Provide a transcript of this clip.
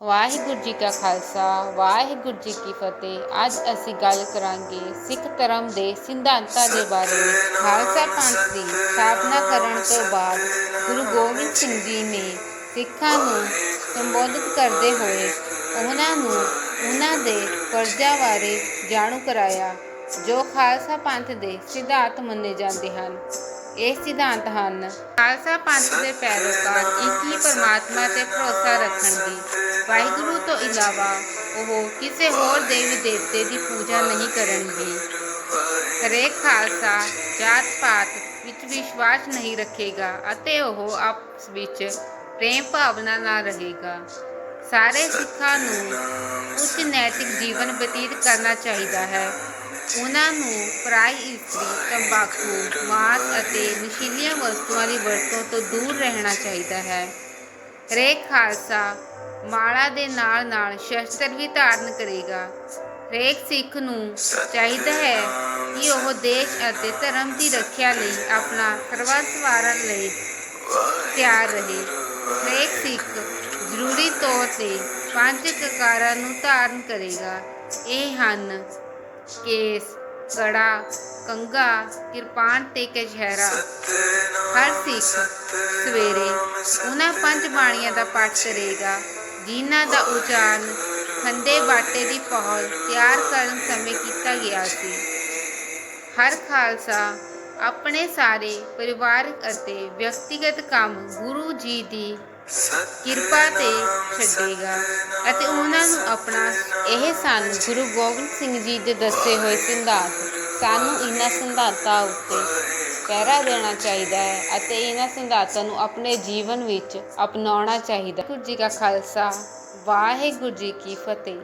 ਵਾਹਿਗੁਰੂ ਜੀ ਕਾ ਖਾਲਸਾ, ਵਾਹਿਗੁਰੂ ਜੀ ਕੀ ਫਤਿਹ। ਅੱਜ ਅਸੀਂ ਗੱਲ ਕਰਾਂਗੇ ਸਿੱਖ ਧਰਮ ਦੇ ਸਿਧਾਂਤਾਂ ਦੇ ਬਾਰੇ। ਵਿੱਚ ਖਾਲਸਾ ਪੰਥ ਦੀ ਸਥਾਪਨਾ ਕਰਨ ਤੋਂ ਬਾਅਦ ਗੁਰੂ ਗੋਬਿੰਦ ਸਿੰਘ ਜੀ ਨੇ ਸਿੱਖਾਂ ਨੂੰ ਸੰਬੋਧਿਤ ਕਰਦੇ ਹੋਏ ਉਹਨਾਂ ਨੂੰ ਉਹਨਾਂ ਦੇ ਫਰਜ਼ਾਂ ਬਾਰੇ ਜਾਣੂ ਕਰਾਇਆ, ਜੋ ਖਾਲਸਾ ਪੰਥ ਦੇ ਸਿਧਾਂਤ ਮੰਨੇ ਜਾਂਦੇ ਹਨ। ਇਹ ਸਿਧਾਂਤ ਹਨ। ਖਾਲਸਾ ਪੰਥ ਦੇ ਪੈਰੋਕਾਰ ਇੱਕ ਹੀ ਪਰਮਾਤਮਾ ਤੇ ਭਰੋਸਾ ਰੱਖਣਗੇ ਵਾਹਿਗੁਰੂ ਤੋਂ ਇਲਾਵਾ ਉਹ ਕਿਸੇ ਹੋਰ ਦੇਵੀ ਦੇਵਤੇ ਦੀ ਪੂਜਾ ਨਹੀਂ ਕਰਨਗੇ। ਹਰੇਕ ਖਾਲਸਾ ਜਾਤ ਪਾਤ ਵਿੱਚ ਵਿਸ਼ਵਾਸ ਨਹੀਂ ਰੱਖੇਗਾ ਅਤੇ ਉਹ ਆਪਸ ਵਿੱਚ ਪ੍ਰੇਮ ਭਾਵਨਾ ਨਾਲ ਰਹੇਗਾ। ਸਾਰੇ ਸਿੱਖਾਂ ਨੂੰ ਉੱਚ ਨੈਤਿਕ ਜੀਵਨ ਬਤੀਤ ਕਰਨਾ ਚਾਹੀਦਾ ਹੈ। ਉਹਨਾਂ ਨੂੰ ਪਰਾਈ ਇਸਤਰੀ, ਤੰਬਾਕੂ, ਮਾਸ ਅਤੇ ਨਸ਼ੀਲੀਆਂ ਵਸਤੂਆਂ ਦੀ ਵਰਤੋਂ ਤੋਂ ਦੂਰ ਰਹਿਣਾ ਚਾਹੀਦਾ ਹੈ। ਹਰੇਕ ਖਾਲਸਾ ਮਾਲਾ ਦੇ ਨਾਲ ਨਾਲ ਸ਼ਸਤਰ ਵੀ ਧਾਰਨ ਕਰੇਗਾ। ਹਰੇਕ ਸਿੱਖ ਨੂੰ ਚਾਹੀਦਾ ਹੈ ਕਿ ਉਹ ਦੇਸ਼ ਅਤੇ ਧਰਮ ਦੀ ਰੱਖਿਆ ਲਈ ਆਪਣਾ ਸਰਬੱਤ ਵਾਰਨ ਲਈ ਤਿਆਰ ਰਹੇ। ਹਰੇਕ ਸਿੱਖ ਜ਼ਰੂਰੀ ਤੌਰ ਤੇ ਪੰਜ ਕਕਾਰਾਂ ਨੂੰ ਧਾਰਨ ਕਰੇਗਾ। ਇਹ ਹਨ ਕੇਸ, ਕੜਾ ਕੰਗਾ ਕਿਰਪਾਨ ਤੇ ਕਛਹਿਰਾ। ਹਰ ਸਿੱਖ ਸਵੇਰੇ ਉਹਨਾਂ ਪੰਜ ਬਾਣੀਆਂ ਦਾ ਪਾਠ ਕਰੇਗਾ। ਜਿਨ੍ਹਾਂ ਦਾ ਉਚਾਰਨ ਖੰਡੇ ਬਾਟੇ ਦੀ ਪਹਲ ਤਿਆਰ ਕਰਨ ਸਮੇਂ ਕੀਤਾ ਗਿਆ ਸੀ। ਹਰ ਖਾਲਸਾ ਆਪਣੇ ਸਾਰੇ ਪਰਿਵਾਰਕ ਅਤੇ ਵਿਅਕਤੀਗਤ ਕੰਮ ਗੁਰੂ ਜੀ ਦੀ ਕਿਰਪਾ ਤੇ ਛੱਡੇਗਾ ਅਤੇ ਉਹਨਾਂ ਨੂੰ ਆਪਣਾ ਇਹ ਸਨ ਗੁਰੂ ਗੋਬਿੰਦ ਸਿੰਘ ਜੀ ਦੇ ਦੱਸੇ ਹੋਏ ਸਿਧਾਂਤ, ਸਾਨੂੰ ਇਹਨਾਂ ਸਿਧਾਂਤਾਂ ਉੱਤੇ ਪਹਿਰਾ ਦੇਣਾ ਚਾਹੀਦਾ ਹੈ ਅਤੇ ਇਹਨਾਂ ਸਿਧਾਂਤਾਂ ਨੂੰ ਆਪਣੇ ਜੀਵਨ ਵਿੱਚ ਅਪਣਾਉਣਾ ਚਾਹੀਦਾ ਗੁਰੂ ਜੀ ਕਾ ਖਾਲਸਾ, ਵਾਹਿਗੁਰੂ ਜੀ ਕੀ ਫਤਿਹ।